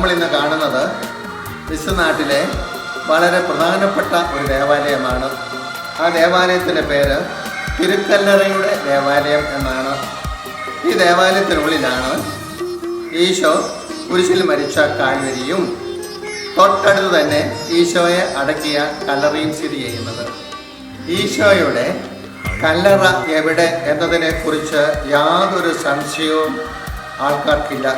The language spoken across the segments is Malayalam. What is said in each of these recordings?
നമ്മൾ ഇന്ന് കാണുന്നത് വിശ്വനാട്ടിലെ വളരെ പ്രധാനപ്പെട്ട ഒരു ദേവാലയമാണ്. ആ ദേവാലയത്തിന്റെ പേര് തിരുക്കല്ലറയുടെ ദേവാലയം എന്നാണ്. ഈ ദേവാലയത്തിനുള്ളിലാണ് ഈശോ കുരിശിൽ മരിച്ച കാൽവരിയും തൊട്ടടുത്ത് തന്നെ ഈശോയെ അടക്കിയ കല്ലറയും സ്ഥിതി ചെയ്യുന്നത്. ഈശോയുടെ കല്ലറ എവിടെ എന്നതിനെക്കുറിച്ച് യാതൊരു സംശയവും ആൾക്കാർക്കില്ല.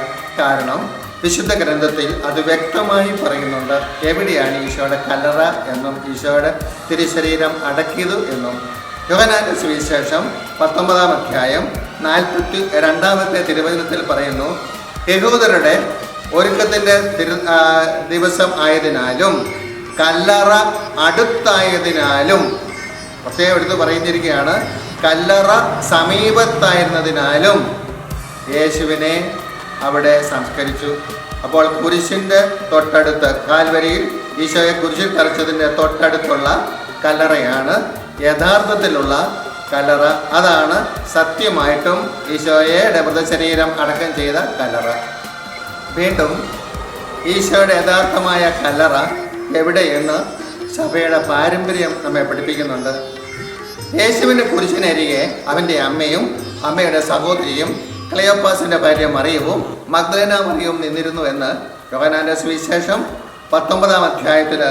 കാരണം വിശുദ്ധ ഗ്രന്ഥത്തിൽ അത് വ്യക്തമായി പറയുന്നുണ്ട്. എവിടെയാണ് ഈശോയുടെ കല്ലറ എന്നും ഈശോയുടെ തിരുശരീരം അടക്കിയത് എന്നും. യോഹനാന്റെ സുവിശേഷം പത്തൊമ്പതാം അധ്യായം നാൽപ്പത്തി രണ്ടാമത്തെ തിരുവചനത്തിൽ പറയുന്നു യഹൂദരുടെ ഒരുക്കത്തിന്റെ തിരു ദിവസം ആയതിനാലും കല്ലറ അടുത്തായതിനാലും പ്രത്യേകം എടുത്ത് പറയുന്നിരിക്കുകയാണ് കല്ലറ സമീപത്തായിരുന്നതിനാലും യേശുവിനെ അവിടെ സംസ്കരിച്ചു. അപ്പോൾ കുരിശിന്റെ തൊട്ടടുത്ത് കാൽവരിയിൽ ഈശോയെ കുരിശിൽ തറച്ചതിന്റെ തൊട്ടടുത്തുള്ള കല്ലറയാണ് യഥാർത്ഥത്തിലുള്ള കല്ലറ. അതാണ് സത്യമായിട്ടും ഈശോയുടെ മൃതശരീരം അടക്കം ചെയ്ത കല്ലറ. വീണ്ടും ഈശോയുടെ യഥാർത്ഥമായ കല്ലറ എവിടെയെന്ന് സഭയുടെ പാരമ്പര്യം നമ്മെ പഠിപ്പിക്കുന്നുണ്ട്. യേശുവിന്റെ കുരിശിനരികെ അവന്റെ അമ്മയും അമ്മയുടെ സഹോദരിയും ക്ലയോപ്പാസിന്റെ ഭാര്യ മറിയവും മഗ്ദലന മറിയവും നിന്നിരുന്നു എന്ന് യോഹനാന്റെ സുവിശേഷം പത്തൊമ്പതാം അധ്യായത്തിൽ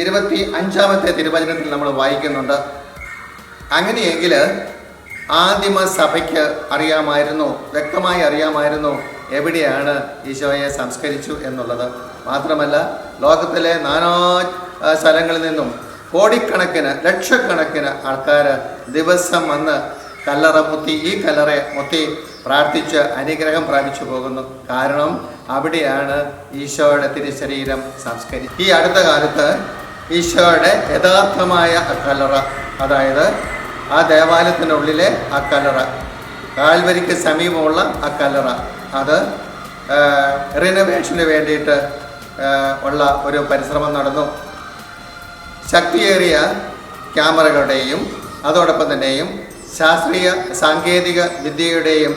ഇരുപത്തി അഞ്ചാമത്തെ തിരുവചനത്തിൽ നമ്മൾ വായിക്കുന്നുണ്ട്. അങ്ങനെയെങ്കിൽ ആദിമ സഭയ്ക്ക് അറിയാമായിരുന്നു വ്യക്തമായി അറിയാമായിരുന്നു എവിടെയാണ് ഈശോയെ സംസ്കരിച്ചു എന്നുള്ളത്. മാത്രമല്ല ലോകത്തിലെ നാനാ സ്ഥലങ്ങളിൽ നിന്നും കോടിക്കണക്കിന് ലക്ഷക്കണക്കിന് ആൾക്കാർ ദിവസം വന്ന് കല്ലറ മുത്തി ഈ കല്ലറ മുത്തി പ്രാർത്ഥിച്ച് അനുഗ്രഹം പ്രാപിച്ചു പോകുന്നു. കാരണം അവിടെയാണ് ഈശോയുടെ തിരുശരീരം സംസ്കരി ഈ അടുത്ത കാലത്ത് ഈശോയുടെ യഥാർത്ഥമായ കല്ലറ അതായത് ആ ദേവാലയത്തിനുള്ളിലെ ആ കല്ലറ കാൽവരിക്ക് സമീപമുള്ള ആ കല്ലറ അത് റിനോവേഷന് വേണ്ടിയിട്ട് ഉള്ള ഒരു പരിശ്രമം നടന്നു. ശക്തിയേറിയ ക്യാമറകളുടെയും അതോടൊപ്പം തന്നെയും ശാസ്ത്രീയ സാങ്കേതിക വിദ്യയുടെയും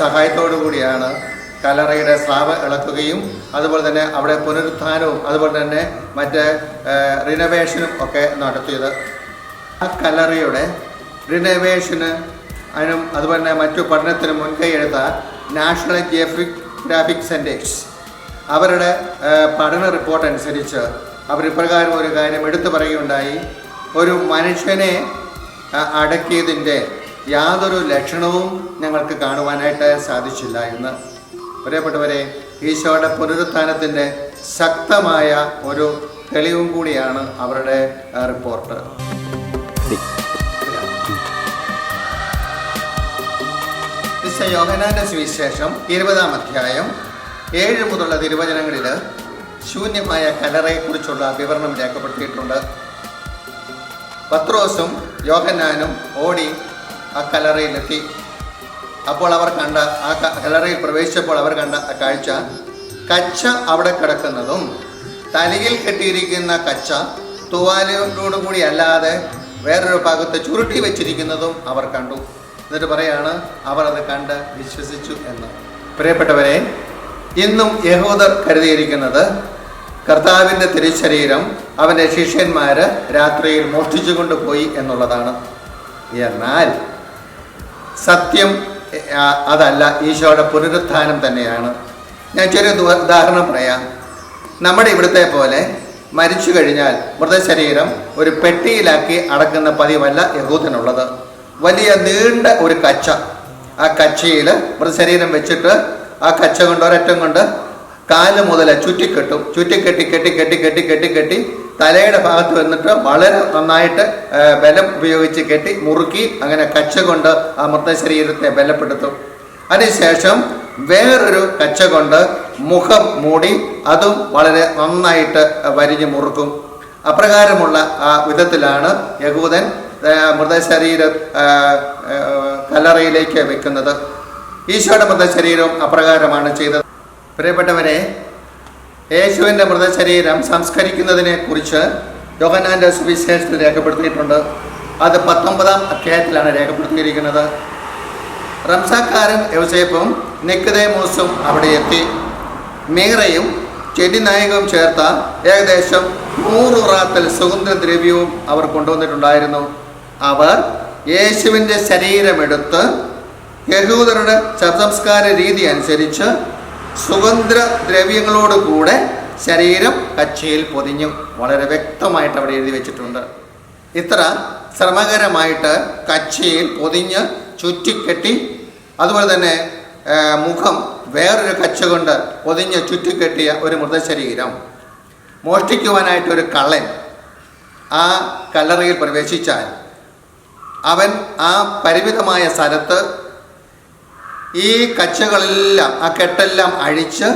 സഹായത്തോടു കൂടിയാണ് കലറയുടെ സ്ലാബ് ഇളക്കുകയും അതുപോലെ തന്നെ അവിടെ പുനരുത്ഥാനവും അതുപോലെ തന്നെ മറ്റ് റിനവേഷനും ഒക്കെ നടത്തിയത്. ആ കലറയുടെ റിനോവേഷന് അതിനും അതുപോലെ തന്നെ മറ്റു പഠനത്തിന് മുൻകൈ എടുത്ത നാഷണൽ ഗ്രാഫിക് സെന്റേഴ്സ് അവരുടെ പഠന റിപ്പോർട്ട് അനുസരിച്ച് അവർ ഇപ്രകാരം ഒരു കാര്യം എടുത്തു പറയുകയുണ്ടായി. ഒരു മനുഷ്യനെ അടക്കിയതിന്റെ യാതൊരു ലക്ഷണവും ഞങ്ങൾക്ക് കാണുവാനായിട്ട് സാധിച്ചില്ല എന്ന്. പ്രിയപ്പെട്ടവരെ ഈശോയുടെ പുനരുത്ഥാനത്തിന്റെ ശക്തമായ ഒരു തെളിവും കൂടിയാണ് അവരുടെ റിപ്പോർട്ട്. യോഹനാന്റെ സുവിശേഷം ഇരുപതാം അധ്യായം ഏഴ് മുതലുള്ള തിരുവചനങ്ങളിൽ ശൂന്യമായ കലറയെക്കുറിച്ചുള്ള വിവരണം രേഖപ്പെടുത്തിയിട്ടുണ്ട്. പത്രോസും യോഹന്നാനും ഓടി ആ കലറയിലെത്തി. അപ്പോൾ അവർ കണ്ട ആ കലറയിൽ പ്രവേശിച്ചപ്പോൾ അവർ കണ്ട ആ കാഴ്ച കച്ച അവിടെ കിടക്കുന്നതും തലയിൽ കെട്ടിയിരിക്കുന്ന കച്ച തൂവാലയോടു കൂടി അല്ലാതെ വേറൊരു ഭാഗത്ത് ചുരുട്ടി വെച്ചിരിക്കുന്നതും അവർ കണ്ടു. എന്നിട്ട് പറയാണ് അവർ അത് കണ്ട് വിശ്വസിച്ചു എന്ന്. പ്രിയപ്പെട്ടവരെ ഇന്നും യഹൂദർ കരുതിയിരിക്കുന്നത് കർത്താവിന്റെ തിരിശരീരം അവന്റെ ശിഷ്യന്മാർ രാത്രിയിൽ മോഷ്ടിച്ചു കൊണ്ടുപോയി എന്നുള്ളതാണ്. എന്നാൽ സത്യം അതല്ല ഈശോയുടെ പുനരുത്ഥാനം തന്നെയാണ്. ഞാൻ ചെറിയ ഉദാ- ഉദാഹരണം പറയാം. നമ്മുടെ ഇവിടുത്തെ പോലെ മരിച്ചു കഴിഞ്ഞാൽ മൃതശരീരം ഒരു പെട്ടിയിലാക്കി അടക്കുന്ന പതിവല്ല യഹൂദനുള്ളത്. വലിയ നീണ്ട ഒരു കച്ച. ആ കച്ചയിൽ മൃതശരീരം വെച്ചിട്ട് ആ കച്ച കൊണ്ട് ഒരറ്റം കൊണ്ട് കാൽ മുതൽ ചുറ്റിക്കെട്ടും. ചുറ്റിക്കെട്ടി കെട്ടി കെട്ടി കെട്ടി കെട്ടി കെട്ടി തലയുടെ ഭാഗത്ത് വന്നിട്ട് വളരെ നന്നായിട്ട് ബലം ഉപയോഗിച്ച് കെട്ടി മുറുക്കി അങ്ങനെ കച്ച കൊണ്ട് ആ മൃതശരീരത്തെ ബലപ്പെടുത്തും. അതിനുശേഷം വേറൊരു കച്ച കൊണ്ട് മുഖം മൂടി അതും വളരെ നന്നായിട്ട് വരിഞ്ഞു മുറുക്കും. അപ്രകാരമുള്ള ആ വിധത്തിലാണ് യഹൂദൻ മൃതശരീര കലറയിലേക്ക് വെക്കുന്നത്. ഈശോയുടെ മൃതശരീരവും അപ്രകാരമാണ് ചെയ്തത്. പ്രിയപ്പെട്ടവരെ യേശുവിന്റെ മൃതശരീരം സംസ്കരിക്കുന്നതിനെ കുറിച്ച് യോഹനാന്റെ സുവിശേഷത്തിൽ രേഖപ്പെടുത്തിയിട്ടുണ്ട്. അത് പത്തൊമ്പതാം അധ്യായത്തിലാണ് രേഖപ്പെടുത്തിയിരിക്കുന്നത്. റംസാക്കാരൻ യവസേപ്പും നിക്കതേമോസും അവിടെ എത്തി. മീറയും ചെടിനായകവും ചേർത്ത ഏകദേശം നൂറ് റാത്തൽ സുഗന്ധദ്രവ്യവും അവർ കൊണ്ടുവന്നിട്ടുണ്ടായിരുന്നു. അവർ യേശുവിന്റെ ശരീരമെടുത്ത് യഹൂദരുടെ ശബ്ദസംസ്കാര രീതി അനുസരിച്ച് സുഗന്ധ ദ്രവ്യങ്ങളോട് കൂടെ ശരീരം കച്ചയിൽ പൊതിഞ്ഞു വളരെ വ്യക്തമായിട്ട് അവിടെ എഴുതി വെച്ചിട്ടുണ്ട്. ഇത്ര ശ്രമകരമായിട്ട് കച്ചയിൽ പൊതിഞ്ഞ് ചുറ്റിക്കെട്ടി അതുപോലെ തന്നെ മുഖം വേറൊരു കച്ച കൊണ്ട് പൊതിഞ്ഞ് ചുറ്റിക്കെട്ടിയ ഒരു മൃതശരീരം മോഷ്ടിക്കുവാനായിട്ട് ഒരു കള്ളൻ ആ കല്ലറയിൽ പ്രവേശിച്ചാൽ അവൻ ആ പരിമിതമായ സ്ഥലത്ത് ഈ കച്ചകളെല്ലാം ആ കെട്ടെല്ലാം അഴിച്ച്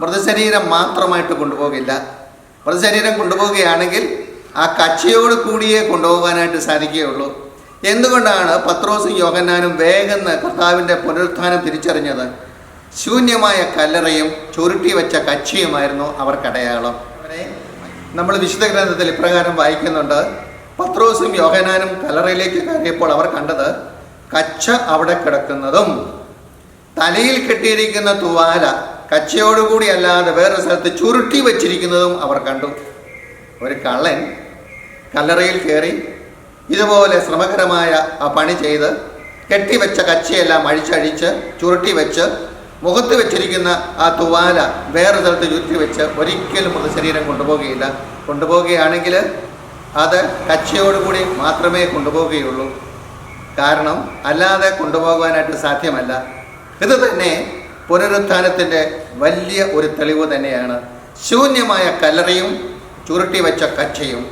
മൃതശരീരം മാത്രമായിട്ട് കൊണ്ടുപോകില്ല. മൃതശരീരം കൊണ്ടുപോവുകയാണെങ്കിൽ ആ കച്ചയോട് കൂടിയേ കൊണ്ടുപോകാനായിട്ട് സാധിക്കുകയുള്ളൂ. എന്തുകൊണ്ടാണ് പത്രോസും യോഗന്നാനും വേഗം കർത്താവിന്റെ പുനരുത്ഥാനം തിരിച്ചറിഞ്ഞത്? ശൂന്യമായ കല്ലറയും ചുരുട്ടി വെച്ച കച്ചിയുമായിരുന്നു അവർക്കടയാളം നമ്മൾ വിശുദ്ധ ഗ്രന്ഥത്തിൽ ഇപ്രകാരം വായിക്കുന്നുണ്ട്. പത്രോസും യോഹനാനും കല്ലറയിലേക്ക് കയറിയപ്പോൾ അവർ കണ്ടത് കച്ച അവിടെ കിടക്കുന്നതും തലയിൽ കെട്ടിയിരിക്കുന്ന തുവാല കച്ചയോടുകൂടി അല്ലാതെ വേറെ സ്ഥലത്ത് ചുരുട്ടി വച്ചിരിക്കുന്നതും അവർ കണ്ടു. ഒരു കള്ളൻ കല്ലറയിൽ കയറി ഇതുപോലെ ശ്രമകരമായ ആ പണി ചെയ്ത് കെട്ടിവെച്ച കച്ചയെല്ലാം അഴിച്ചഴിച്ച് ചുരുട്ടി വെച്ച് മുഖത്ത് വെച്ചിരിക്കുന്ന ആ തുവാല വേറെ സ്ഥലത്ത് ചുരുട്ടി വെച്ച് ഒരിക്കലും മൃതശരീരം കൊണ്ടുപോകുകയില്ല. കൊണ്ടുപോവുകയാണെങ്കിൽ അത് കച്ചയോടുകൂടി മാത്രമേ കൊണ്ടുപോവുകയുള്ളൂ കാരണം അല്ലാതെ കൊണ്ടുപോകാനായിട്ട് സാധ്യമല്ല. ഇത് തന്നെ പുനരുത്ഥാനത്തിന്റെ വലിയ ഒരു തെളിവ് തന്നെയാണ് ശൂന്യമായ കല്ലറയും ചുരുട്ടി വെച്ച കച്ചയും.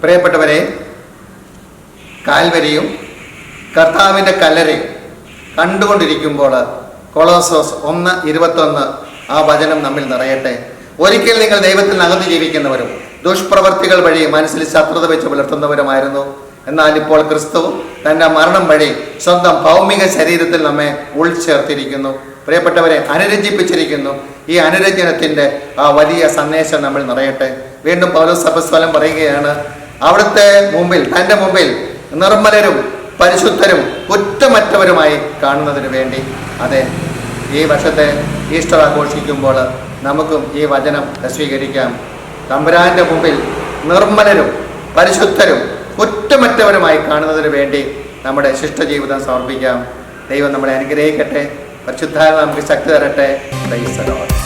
പ്രിയപ്പെട്ടവരെ കാൽവരിയും കർത്താവിന്റെ കല്ലറയും കണ്ടുകൊണ്ടിരിക്കുമ്പോൾ കൊളോസോസ് ഒന്ന് ഇരുപത്തൊന്ന് ആ വചനം നമ്മിൽ നിറയട്ടെ. ഒരിക്കൽ നിങ്ങൾ ദൈവത്തിൽ അകത്ത് ജീവിക്കുന്നവരും ദുഷ്പ്രവർത്തികൾ വഴി മനസ്സിൽ ശത്രുത വെച്ച് പുലർത്തുന്നവരുമായിരുന്നു. എന്നാൽ ഇപ്പോൾ ക്രിസ്തു തന്റെ മരണം വഴി സ്വന്തം ഭൗമിക ശരീരത്തിൽ നമ്മെ ഉൾച്ചേർത്തിരിക്കുന്നു. പ്രിയപ്പെട്ടവരെ അനുരഞ്ജിപ്പിച്ചിരിക്കുന്നു. ഈ അനുരഞ്ജനത്തിന്റെ ആ വലിയ സന്ദേശം നമ്മൾ നിറയട്ടെ. വീണ്ടും പൗലോസ് സഭസ്ഥലം പറയുകയാണ് അവിടുത്തെ മുമ്പിൽ തന്റെ മുമ്പിൽ നിർമ്മലരും പരിശുദ്ധരും കുറ്റമറ്റവരുമായി കാണുന്നതിന് വേണ്ടി. അതെ ഈ വർഷത്തെ ഈസ്റ്റർ ആഘോഷിക്കുമ്പോൾ നമുക്കും ഈ വചനം സ്വീകരിക്കാം. തമ്പുരാന്റെ മുമ്പിൽ നിർമ്മലരും പരിശുദ്ധരും കുറ്റമറ്റവരുമായി കാണുന്നതിന് വേണ്ടി നമ്മുടെ ശിഷ്ടജീവിതം സമർപ്പിക്കാം. ദൈവം നമ്മളെ അനുഗ്രഹിക്കട്ടെ. പരിശുദ്ധാരം നമുക്ക് ശക്തി തരട്ടെ. ദൈവ.